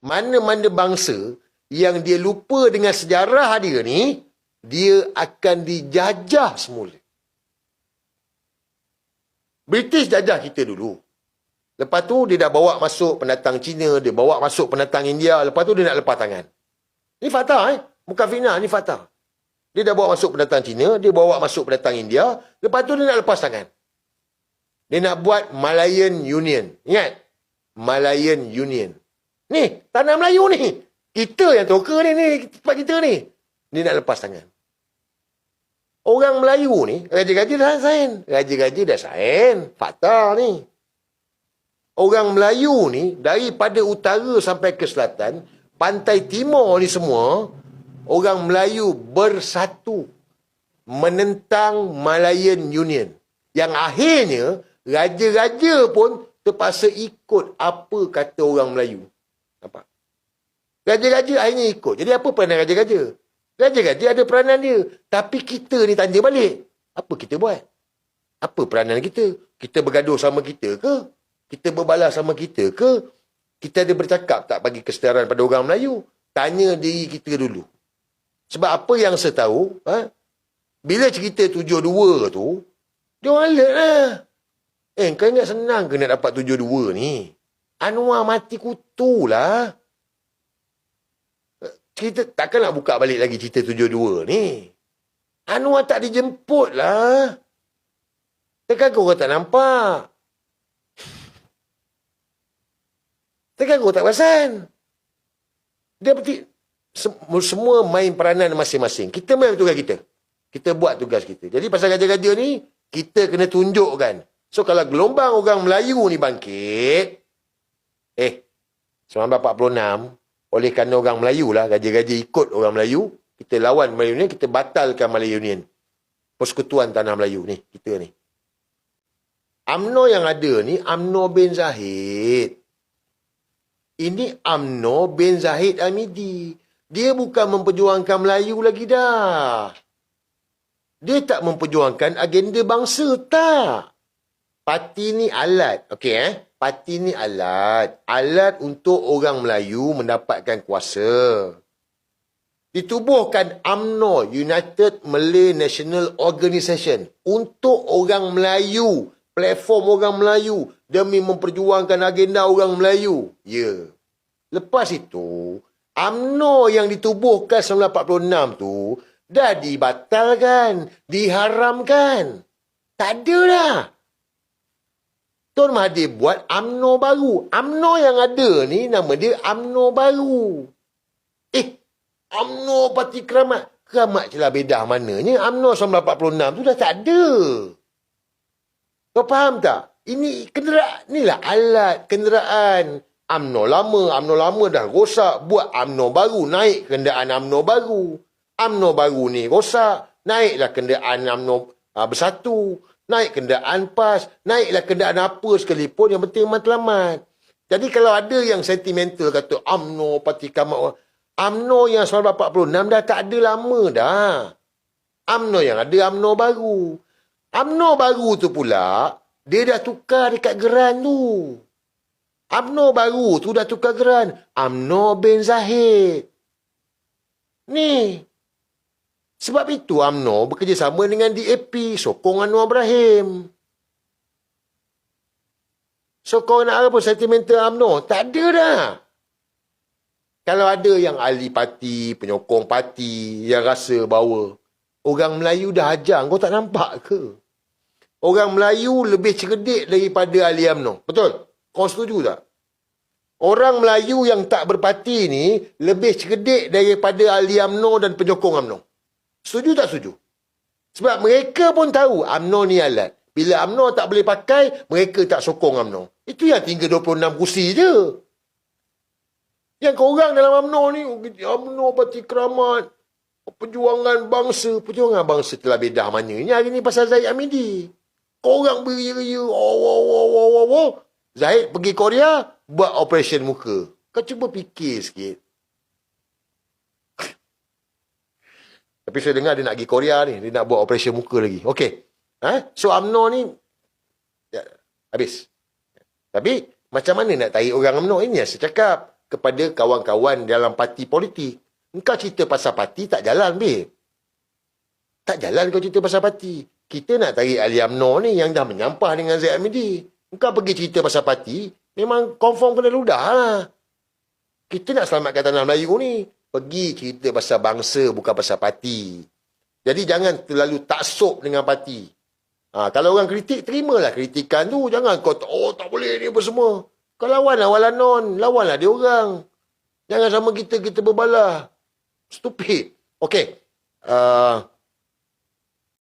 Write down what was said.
mana-mana bangsa yang dia lupa dengan sejarah dia ni, dia akan dijajah semula. British jajah kita dulu. Lepas tu dia dah bawa masuk pendatang Cina, dia bawa masuk pendatang India, lepas tu dia nak lepas tangan. Ini fakta eh. Bukan fitnah, ini fakta. Dia dah bawa masuk pendatang Cina, dia bawa masuk pendatang India, lepas tu dia nak lepas tangan. Dia nak buat Malayan Union. Ingat? Malayan Union. Ni, tanah Melayu ni. Kita yang toka ni, ni tempat kita ni. Dia nak lepas tangan. Orang Melayu ni, raja-raja dah sign. Raja-raja dah sign. Fakta ni. Orang Melayu ni, daripada utara sampai ke selatan, pantai timur ni semua, orang Melayu bersatu menentang Malayan Union. Yang akhirnya, raja-raja pun terpaksa ikut apa kata orang Melayu. Nampak? Raja-raja akhirnya ikut. Jadi apa peranan raja-raja? Raja-raja ada peranan dia. Tapi kita ni tanya balik. Apa kita buat? Apa peranan kita? Kita bergaduh sama kita ke? Kita berbalas sama kita ke? Kita ada bercakap tak bagi kesetaraan pada orang Melayu? Tanya diri kita dulu. Sebab apa yang saya tahu, ha? bila cerita tujuh dua tu, dia orang alert lah. Eh, kau ingat senang ke nak dapat tujuh dua ni? Anwar mati kutu lah. Kita takkan nak buka balik lagi cerita tujuh dua ni. Anwar tak dijemput lah. Takkan kau tak nampak? Takkan kau tak perasan? Dia berarti semua main peranan masing-masing. Kita main tugas kita. Kita buat tugas kita. Jadi pasal gajah-gajah ni, kita kena tunjukkan. So kalau gelombang orang Melayu ni bangkit, eh, 1946, oleh kerana orang Melayu lah, gajah-gajah ikut orang Melayu, kita lawan Melayu ni, kita batalkan Melayu Union. Persekutuan Tanah Melayu ni, kita ni. UMNO yang ada ni, UMNO bin Zahid. Ini UMNO bin Zahid Amidi. Dia bukan memperjuangkan Melayu lagi dah. Dia tak memperjuangkan agenda bangsa, tak. Parti ni alat. Okey eh? Parti ni alat. Alat untuk orang Melayu mendapatkan kuasa. Ditubuhkan UMNO, United Malay National Organisation. Untuk orang Melayu. Platform orang Melayu. Demi memperjuangkan agenda orang Melayu. Ya. Yeah. Lepas itu, UMNO yang ditubuhkan 1946 tu, dah dibatalkan, diharamkan. Tak ada dah. Tun Mahathir buat UMNO baru. UMNO yang ada ni nama dia UMNO baru. Eh, UMNO Parti Keramat. Keramat celah bedah mananya. UMNO 1946 tu dah tak ada. Kau faham tak? Ini kenderaan, inilah alat kenderaan. UMNO lama, UMNO lama dah rosak. Buat UMNO baru, naik kenderaan UMNO baru. UMNO baru ni rosak. Naiklah kenderaan UMNO uh, bersatu naik kenderaan PAS, naiklah kenderaan apa sekalipun, yang penting matlamat. Jadi kalau ada yang sentimental kata UMNO, Parti Kamat, UMNO yang 1946 dah tak ada lama dah. UMNO yang ada UMNO baru. UMNO baru tu pula, dia dah tukar dekat geran tu. UMNO baru tu dah tukar geran. UMNO bin Zahid. Ni, sebab itu UMNO bekerjasama dengan DAP, sokong Anwar Ibrahim. So kau nak apa sentimental UMNO? Tak ada dah. Kalau ada yang ahli parti, penyokong parti yang rasa bahawa orang Melayu dah ajar, kau tak nampak ke? Orang Melayu lebih cerdik daripada ahli UMNO. Betul? Kau setuju tak? Orang Melayu yang tak berparti ni lebih cerdik daripada ahli UMNO dan penyokong UMNO. Setuju tak setuju? Sebab mereka pun tahu UMNO ni alat. Bila UMNO tak boleh pakai, mereka tak sokong UMNO. Itu yang tinggal 26 kursi je. Yang korang dalam UMNO ni, UMNO Parti Keramat, perjuangan bangsa. Perjuangan bangsa telah bedah mana. Ini hari ni pasal Zahid Amidi. Korang beria-ria. Oh, oh, oh, oh, oh, oh. Zahid pergi Korea, buat operation muka. Kau cuba fikir sikit. Tapi saya dengar dia nak pergi Korea ni. Dia nak buat operasi muka lagi. Okey. Ha? So UMNO ni ya, habis. Tapi macam mana nak tarik orang UMNO? Ini yang saya cakap. kepada kawan-kawan dalam parti politik. Engkau cerita pasal parti tak jalan, babe. Tak jalan kau cerita pasal parti. Kita nak tarik Ali UMNO ni yang dah menyampah dengan ZMD. Engkau pergi cerita pasal parti, memang confirm kena ludah lah. Kita nak selamatkan tanah Melayu ni. Pergi cerita pasal bangsa, bukan pasal parti. Jadi jangan terlalu taksub dengan parti. Ha, kalau orang kritik, terimalah kritikan tu. Jangan kau, oh tak boleh ni apa semua. Kau lawanlah walanon. Lawanlah dia orang. Jangan sama kita, kita berbalah. Stupid. Okay. Uh,